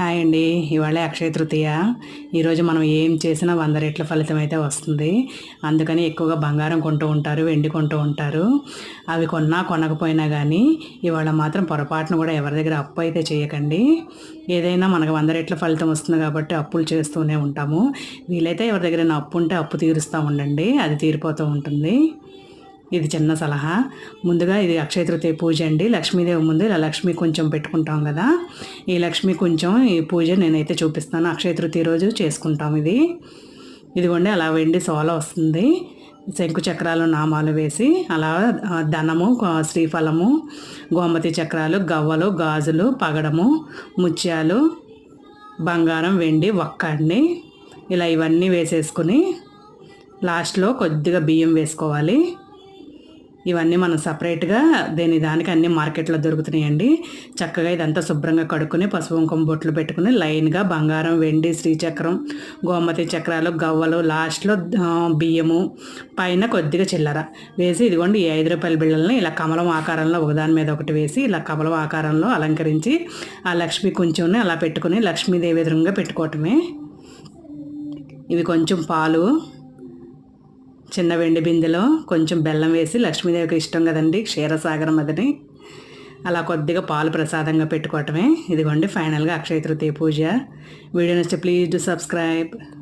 Hi అండి ఇవాళ అక్షయ తృతీయ. ఈరోజు మనం ఏం చేసినా వంద రెట్ల ఫలితం అయితే వస్తుంది. అందుకని ఎక్కువగా బంగారం కొంటూ ఉంటారు వెండి కొంటూ ఉంటారు. అవి కొన్నా కొనకపోయినా కానీ ఇవాళ మాత్రం పొరపాటును కూడా ఎవరి దగ్గర అప్పు అయితే చేయకండి. ఏదైనా మనకు వంద రెట్ల ఫలితం వస్తుంది కాబట్టి అప్పులు చేస్తూనే ఉంటాము. వీలైతే ఎవరి దగ్గర అప్పు ఉంటే అప్పు తీరుస్తూ ఉండండి. అది తీరిపోతూ ఉంటుంది. ఇది చిన్న సలహా. ముందుగా ఇది అక్షయ తృతీయ పూజ అండి. లక్ష్మీదేవి ముందు ఇలా లక్ష్మి కొంచెం పెట్టుకుంటాం కదా. ఈ లక్ష్మి కొంచెం ఈ పూజ నేనైతే చూపిస్తాను. అక్షయ తృతీయ రోజు చేసుకుంటాం ఇది. ఇదిగోండి అలా వెండి సోల వస్తుంది. శంకు చక్రాలు నామాలు వేసి అలా ధనము శ్రీఫలము గోమతి చక్రాలు గవ్వలు గాజులు పగడము ముత్యాలు బంగారం వెండి ఒక్కండి ఇలా ఇవన్నీ వేసేసుకుని లాస్ట్లో కొద్దిగా బియ్యం వేసుకోవాలి. ఇవన్నీ మనం సపరేట్గా దేని దానికి అన్ని మార్కెట్లో దొరుకుతున్నాయండి. చక్కగా ఇదంతా శుభ్రంగా కడుక్కుని పసుపు కుంకుమ బొట్లు పెట్టుకుని లైన్గా బంగారం వెండి శ్రీచక్రం గోమతి చక్రాలు గవ్వలు లాస్ట్లో బియ్యము పైన కొద్దిగా చిల్లర వేసి ఇదిగోండి ఈ ఐదు రూపాయల బిళ్ళల్ని ఇలా కమలం ఆకారంలో ఒకదాని మీద ఒకటి వేసి ఇలా కమలం ఆకారంలో అలంకరించి ఆ లక్ష్మి కొంచెం అలా పెట్టుకుని లక్ష్మీదేవి ఎదురుగా పెట్టుకోవటమే. ఇవి కొంచెం పాలు చిన్న వెండి బిందెలో కొంచెం బెల్లం వేసి లక్ష్మీదేవికి ఇష్టం కదండి క్షీరసాగరం అదని. అలా కొద్దిగా పాలు ప్రసాదంగా పెట్టుకోవటమే. ఇదిగోండి ఫైనల్గా అక్షయ తృతీయ పూజ. వీడియో నచ్చితే ప్లీజ్ డు సబ్స్క్రైబ్.